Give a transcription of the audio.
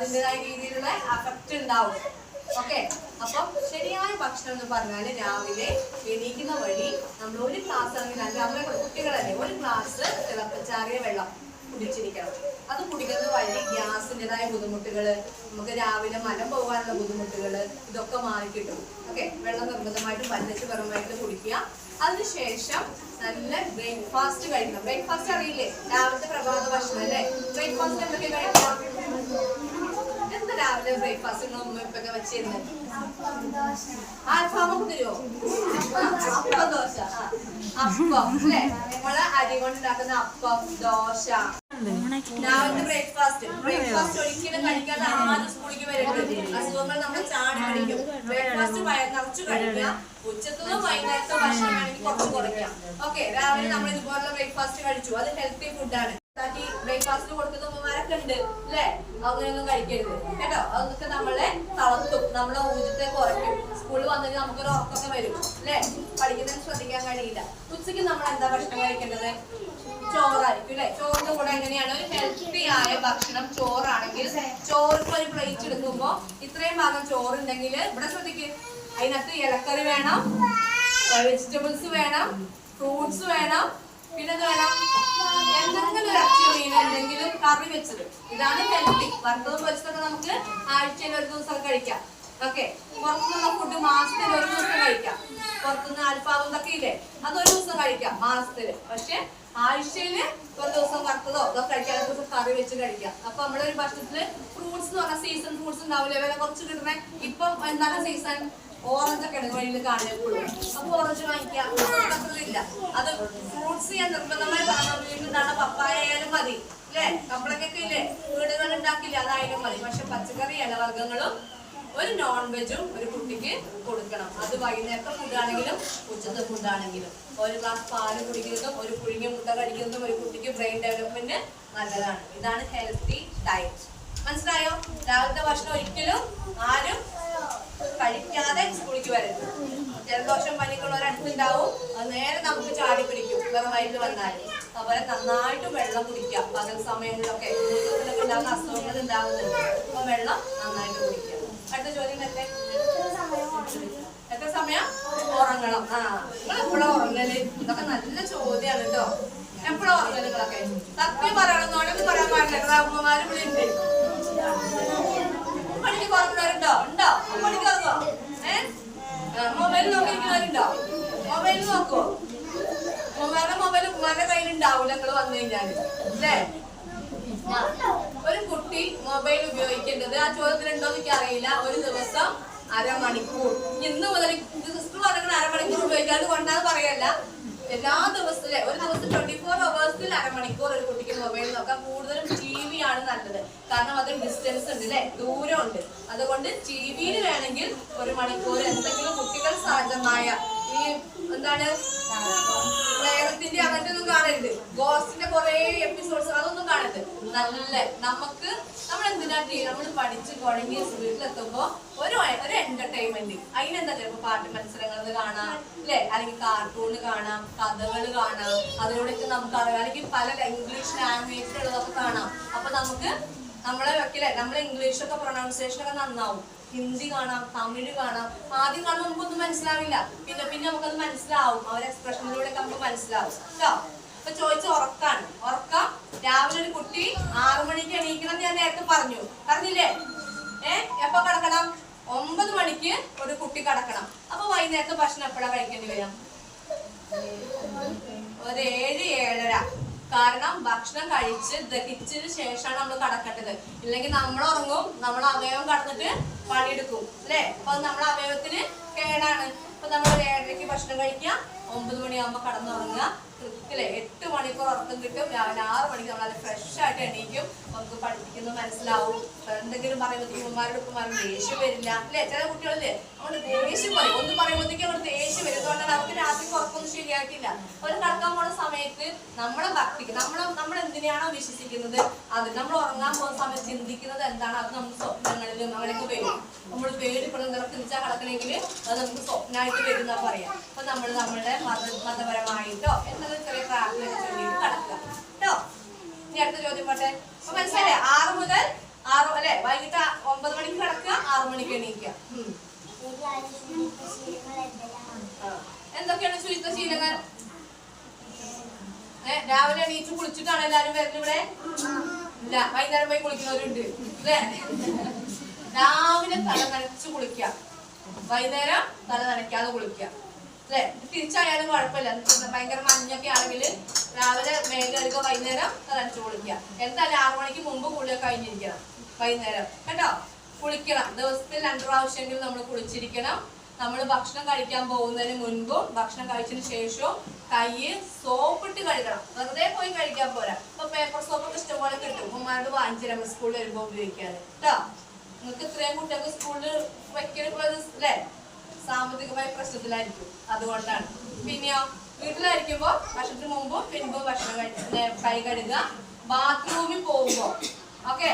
അതിന്റെതായ രീതിയിലുള്ള അഫക്റ്റ് ഉണ്ടാവും. ഓക്കെ അപ്പം ശരിയായ ഭക്ഷണം എന്ന് പറഞ്ഞാൽ രാവിലെ എണീക്കുന്ന വഴി നമ്മൾ ഒരു ഗ്ലാസ് അല്ലെങ്കിൽ നമ്മുടെ കുട്ടികളല്ലേ ഒരു ഗ്ലാസ് തിളപ്പിച്ചാറിയ വെള്ളം കുടിച്ചിരിക്കണം. അത് കുടിക്കുന്ന വഴി ഗ്യാസിന്റെതായ ബുദ്ധിമുട്ടുകൾ നമുക്ക് രാവിലെ മലം പോകാനുള്ള ബുദ്ധിമുട്ടുകൾ ഇതൊക്കെ മാറിക്കിട്ടും. ഓക്കെ വെള്ളം നിർബന്ധമായിട്ടും പല്ലച്ച് പരമായിട്ട് കുടിക്കുക. അതിനുശേഷം നല്ല ബ്രേക്ക്ഫാസ്റ്റ് കഴിക്കണം. ബ്രേക്ക്ഫാസ്റ്റ് അറിയില്ലേ? രാവിലത്തെ പ്രഭാത ഭക്ഷണം അല്ലേ? ബ്രേക്ക്ഫാസ്റ്റ് എന്തൊക്കെ കഴിക്കാം രാവിലെ ബ്രേക്ക്ഫാസ്റ്റ് ഇപ്പൊക്കെ വെച്ചിരുന്നത് അൽഫാമൊക്കെ തരുമോ അപ്പം ദോശ. അപ്പം അല്ലേ? നമ്മൾ അരി കൊണ്ടുണ്ടാക്കുന്ന അപ്പം ദോശ. രാവിലത്തെ ബ്രേക്ക്ഫാസ്റ്റ്. ബ്രേക്ക്ഫാസ്റ്റ് ഒരിക്കലും കഴിക്കാതെ ആദ്യം സ്കൂളിലേക്ക് വരരുത്. അസുഖങ്ങൾ നമ്മൾ ചാടി കഴിക്കും ബ്രേക്ക്ഫാസ്റ്റ് വയർ നിറച്ചു കഴിക്കുക. ഉച്ചത്തതോ വൈകുന്നേരത്തോ ഭക്ഷണം ആണെങ്കിൽ കുറച്ച് കുറയ്ക്കാം. ഓക്കെ രാവിലെ നമ്മൾ ഇതുപോലുള്ള ബ്രേക്ക്ഫാസ്റ്റ് കഴിച്ചു. അത് ഹെൽത്തി ഫുഡാണ് ബ്രേക്ക്ഫാസ്റ്റ് കൊടുക്കുന്ന ഉമ്മമാരൊക്കെ ഉണ്ട് അല്ലേ? അങ്ങനെയൊന്നും കഴിക്കരുത് കേട്ടോ? അതൊക്കെ നമ്മളെ തളർത്തും നമ്മളെ ഊർജത്തെ കുറയ്ക്കും സ്കൂളിൽ വന്നിട്ട് നമുക്കൊരു ഉറക്കൊക്കെ വരും അല്ലേ? പഠിക്കുന്നതിന് ശ്രദ്ധിക്കാൻ കഴിയില്ല. ഉച്ചയ്ക്ക് നമ്മൾ എന്താ ഭക്ഷണം കഴിക്കേണ്ടത്? ചോറായിരിക്കും അല്ലെ? ചോറിന്റെ കൂടെ എങ്ങനെയാണ്? ഒരു ഹെൽത്തി ആയ ഭക്ഷണം ചോറാണെങ്കിൽ ചോറിപ്പോ ഒരു പ്ലേറ്റ് എടുക്കുമ്പോ ഇത്രയും ഭാഗം ചോറുണ്ടെങ്കിൽ ഇവിടെ ശ്രദ്ധിക്ക്. അതിനകത്ത് ഇലക്കറി വേണം വെജിറ്റബിൾസ് വേണം ഫ്രൂട്ട്സ് വേണം പിന്നെ എന്തെങ്കിലും കറി വെച്ചത്. ഇതാണ് ഹെൽത്തി വറുത്തതും പൊരിച്ചതൊക്കെ നമുക്ക് ആഴ്ചയിൽ ഒരു ദിവസം കഴിക്കാം. ഓക്കെ പുറത്തുനിന്നുള്ള ഫുഡ് മാസത്തിൽ ഒരു ദിവസം കഴിക്കാം. പുറത്തുനിന്ന് അൽഫാമും ഇതൊക്കെ ഇല്ലേ? അതൊരു ദിവസം കഴിക്കാം മാസത്തിൽ പക്ഷെ ആഴ്ചയിൽ ഒരു ദിവസം വറുത്തതോ ഇതൊക്കെ കഴിക്കാം ദിവസം കറി വെച്ച് കഴിക്കാം. അപ്പൊ നമ്മുടെ ഭക്ഷണത്തിൽ ഫ്രൂട്ട്സ് എന്ന് പറഞ്ഞാൽ സീസൺ ഫ്രൂട്ട്സ് ഉണ്ടാവില്ലേ? വില കുറച്ച് കിട്ടണേ. ഇപ്പം എന്താണ് സീസൺ ഓറഞ്ച് ഒക്കെ ഉണ്ട് വഴിയിൽ കാണുന്നത്. അപ്പൊ ഓറഞ്ച് വാങ്ങിക്കാം. ഇല്ല അത് ഫ്രൂട്ട്സ് ഞാൻ നിർബന്ധമായി പറഞ്ഞു വീട്ടിൽ പപ്പായ ആയാലും മതി. അല്ലേ കപ്പളക്കൊക്കെ ഇല്ലേ വീടുകൾ ഉണ്ടാക്കില്ല അതായാലും മതി. പക്ഷെ പച്ചക്കറി ഇലവർഗങ്ങളും ഒരു നോൺ വെജും ഒരു കുട്ടിക്ക് കൊടുക്കണം. അത് വൈകുന്നേരത്തെ ഫുഡാണെങ്കിലും ഉച്ചത്തെ ഫുഡാണെങ്കിലും ഒരു ഗ്ലാസ് പാൽ കുടിക്കുന്നതും ഒരു പുഴുങ്ങിയ മുട്ട കഴിക്കുന്നതും ഒരു കുട്ടിക്ക് ബ്രെയിൻ ഡെവലപ്മെന്റ് നല്ലതാണ്. ഇതാണ് ഹെൽത്തി ഡയറ്റ് മനസ്സിലായോ? രാവിലത്തെ ഭക്ഷണം ഒരിക്കലും ആരും കഴിക്കാതെ സ്കൂളിലേക്ക് വരരുത്. ജലദോഷം പനിക്കുള്ളവർ അടുത്തുണ്ടാവും. അത് നേരെ നമുക്ക് ചാടി പിടിക്കും. വെറും വയറ്റിൽ വന്നാൽ. അതുപോലെ നന്നായിട്ട് വെള്ളം കുടിക്കുക. പകൽ സമയങ്ങളിലൊക്കെ ഉണ്ടാകുന്ന അസുഖങ്ങൾ ഉണ്ടാകുന്നുണ്ട്. അപ്പൊ വെള്ളം നന്നായിട്ട് കുടിക്കുക. അടുത്ത ചോദ്യം തന്നെ എത്ര സമയം? ഉറങ്ങണം. ആ നിങ്ങൾ എപ്പോഴാ ഉറങ്ങൽ? ഇതൊക്കെ നല്ല ചോദ്യമാണ് കേട്ടോ. എപ്പോഴാ ഉറങ്ങൽ നിങ്ങളൊക്കെ? സത്യം പറയണം. നോടൊന്നും പറയാൻ പാടില്ല. അമ്മമാരും ഇവിടെ ഉണ്ട്. പണിക്ക് കുറഞ്ഞവരുണ്ടോ ഉണ്ടോ? പണിക്ക് ഇറങ്ങോ ഏഹ് മൊബൈൽ നോക്കിയിരിക്കുന്നവരുണ്ടോ മൊബൈൽ നോക്കോ മൊബൈലിന്റെ മൊബൈൽ ഉമ്മാരുടെ കയ്യിൽ ഉണ്ടാവൂല നിങ്ങൾ വന്നു കഴിഞ്ഞാൽ അല്ലേ ഒരു കുട്ടി മൊബൈൽ ഉപയോഗിക്കേണ്ടത്? ആ ചോദ്യത്തിലുണ്ടോ എനിക്ക് അറിയില്ല ഒരു ദിവസം അരമണിക്കൂർ. ഇന്ന് മുതൽ ക്രിസ്തു പറഞ്ഞ അരമണിക്കൂർ ഉപയോഗിക്കാതെ കൊണ്ടാന്ന് പറയല്ല. എല്ലാ ദിവസത്തിലെ ഒരു ദിവസം ട്വന്റി ഫോർ അവേഴ്സിൽ അരമണിക്കൂർ ഒരു കുട്ടിക്ക് മൊബൈൽ നോക്കാം കൂടുതലും ടി വി ആണ് നല്ലത്. കാരണം അത് ഡിസ്റ്റൻസ് ഉണ്ട് അല്ലെ ഉണ്ട് അതുകൊണ്ട് ടി വിയിൽ വേണമെങ്കിൽ ഒരു മണിക്കൂർ എന്തെങ്കിലും കുട്ടികൾ സഹജമായ ഈ എന്താണ്? പ്രേതത്തിന്റെ അങ്ങനത്തെ ഒന്നും കാണരുത്. ഗോസ്റ്റിന്റെ കുറെ എപ്പിസോഡ്സ് അതൊന്നും കാണരുത്. നല്ല നമുക്ക് നമ്മൾ എന്തിനാ നമ്മൾ പഠിച്ച് കുഴങ്ങി വീട്ടിലെത്തുമ്പോ ഒരു ഒരു എന്റർടൈൻമെന്റ് അതിനെന്താ ചിലപ്പോ പാട്ട് മത്സരങ്ങൾ കാണാം അല്ലെ അല്ലെങ്കിൽ കാർട്ടൂൺ കാണാം കഥകൾ കാണാം. അതിലൂടെയൊക്കെ നമുക്ക് അറിയാം. അല്ലെങ്കിൽ പല ഇംഗ്ലീഷ് ലാംഗ്വേജിലുള്ളതൊക്കെ കാണാം. അപ്പൊ നമുക്ക് നമ്മളെ വെക്കില്ല നമ്മളെ ഇംഗ്ലീഷൊക്കെ പ്രൊണൗൺസിയേഷൻ ഒക്കെ നന്നാവും. ഹിന്ദി കാണാം തമിഴ് കാണാം. ആദ്യം കാണുമ്പോൾ നമുക്കൊന്നും മനസ്സിലാവില്ല. പിന്നെ പിന്നെ നമുക്കത് മനസ്സിലാവും. അവരെ എക്സ്പ്രഷനിലൂടെ നമുക്ക് മനസ്സിലാവും. കേട്ടോ അപ്പൊ ചോദിച്ച ഉറക്കാണ് ഉറക്കം രാവിലെ ഒരു കുട്ടി ആറു മണിക്ക് എണീക്കണം എന്ന് ഞാൻ നേരത്തെ പറഞ്ഞു പറഞ്ഞില്ലേ ഏ എപ്പോ കിടക്കണം ഒമ്പത് മണിക്ക് ഒരു കുട്ടി കിടക്കണം അപ്പൊ വൈകുന്നേരത്തെ ഭക്ഷണം എപ്പോഴാ കഴിക്കേണ്ടി വരാം ഒരു ഏഴ് ഏഴര. കാരണം ഭക്ഷണം കഴിച്ച് ദഹിച്ചതിന് ശേഷമാണ് നമ്മൾ കടക്കേണ്ടത്. ഇല്ലെങ്കിൽ നമ്മൾ ഉറങ്ങും നമ്മൾ അവയവം കടന്നിട്ട് പണിയെടുക്കും. അല്ലേ? അപ്പൊ നമ്മൾ അവയവത്തിന് കേടാണ്. അപ്പൊ നമ്മൾ ഒരു ഏഴരയ്ക്ക് ഭക്ഷണം കഴിക്കുക ഒമ്പത് മണിയാകുമ്പോൾ കടന്നുറങ്ങുക. കൃത്യല്ലേ എട്ട് മണിക്കൂർ ഉറക്കം കിട്ടും. രാവിലെ ആറ് മണിക്ക് നമ്മളത് ഫ്രഷ് ആയിട്ട് എണീക്കും. നമുക്ക് പഠിപ്പിക്കുന്നത് മനസ്സിലാവും. എന്തെങ്കിലും പറയുമ്പോഴത്തേക്കും ഉമ്മാരുടെ ഉപ്പമാരും ദേഷ്യം വരില്ല. അല്ലേ ചില കുട്ടികളല്ലേ അവർ ദേഷ്യം പറയും. ഒന്ന് പറയുമ്പോഴത്തേക്കും അവർ ദേഷ്യം വരും. അതുകൊണ്ടാണ് അവർക്ക് രാത്രി ഉറക്കൊന്നും ശരിയാക്കില്ല അവർ കടക്കാൻ പോണ സമയത്ത് നമ്മളെ ഭക്തിക്ക് നമ്മൾ നമ്മൾ എന്തിനാണോ വിശ്വസിക്കുന്നത്? അത് നമ്മൾ ഉറങ്ങാൻ പോകുന്ന സമയത്ത് ചിന്തിക്കുന്നത് എന്താണ്? അത് നമുക്ക് സ്വപ്നങ്ങളിലും അങ്ങനെയൊക്കെ വരും. നമ്മൾ പേടിപ്പെടുന്ന കിടക്കണമെങ്കിൽ അത് നമുക്ക് സ്വപ്നമായിട്ട് വരും എന്നാ പറയാം. അപ്പൊ നമ്മൾ നമ്മളുടെ മത മതപരമായിട്ടോ അടുത്ത ചോദ്യം പോട്ടെ? അപ്പൊ ആറ് മുതൽ ആറ് അല്ലെ? വൈകിട്ട് ഒമ്പത് മണിക്ക് കിടക്കുക ആറു മണിക്ക് എണീക്കുക. എന്തൊക്കെയാണ് ശുചിത്വ ശീലങ്ങൾ? രാവിലെ എണീറ്റ് കുളിച്ചിട്ടാണ് എല്ലാരും വരുന്നത് ഇവിടെ? ഇല്ല വൈകുന്നേരം പോയി കുളിക്കുന്നവരുണ്ട്. അല്ലേ? രാവിലെ തല നനച്ച് കുളിക്കുക. വൈകുന്നേരം തല നനയ്ക്കാതെ കുളിക്കുക. അല്ലേ? തിരിച്ചായാലും കുഴപ്പമില്ല. ഭയങ്കര മഞ്ഞൊക്കെ ആണെങ്കിൽ രാവിലെ മേൽ കഴുകുക വൈകുന്നേരം നനച്ചു കുളിക്കുക എന്തായാലും ആറു മണിക്ക് മുമ്പ് കുളിയൊക്കെ കഴിഞ്ഞിരിക്കണം. വൈകുന്നേരം. കേട്ടോ? കുളിക്കണം. ദിവസത്തിൽ രണ്ടു പ്രാവശ്യമെങ്കിലും നമ്മൾ കുളിച്ചിരിക്കണം. നമ്മൾ ഭക്ഷണം കഴിക്കാൻ പോകുന്നതിന് മുൻപും ഭക്ഷണം കഴിച്ചതിന് ശേഷവും കൈ സോപ്പിട്ട് കഴുകണം. വെറുതെ പോയി കഴിക്കാൻ പോരാ. ഇപ്പൊ പേപ്പർ സോപ്പൊക്കെ ഇഷ്ടംപോലെ കിട്ടും. ഉമ്മമാരോട് വാങ്ങിച്ചു നമ്മൾ സ്കൂളിൽ വരുമ്പോൾ ഉപയോഗിക്കാറ് കേട്ടോ? നിങ്ങൾക്ക് ഇത്രയും കുട്ടികൾക്ക് സ്കൂളിൽ വെക്കലിപ്പോ അല്ലേ? സാമ്പത്തികമായി പ്രശ്നത്തിലായിരിക്കും. അതുകൊണ്ടാണ്. പിന്നെയോ വീട്ടിലായിരിക്കുമ്പോ ഭക്ഷണത്തിന് മുമ്പോ പിൻപോ ഭക്ഷണം കൈ കഴുകുക. ബാത്റൂമിൽ പോകുമ്പോ ഓക്കെ?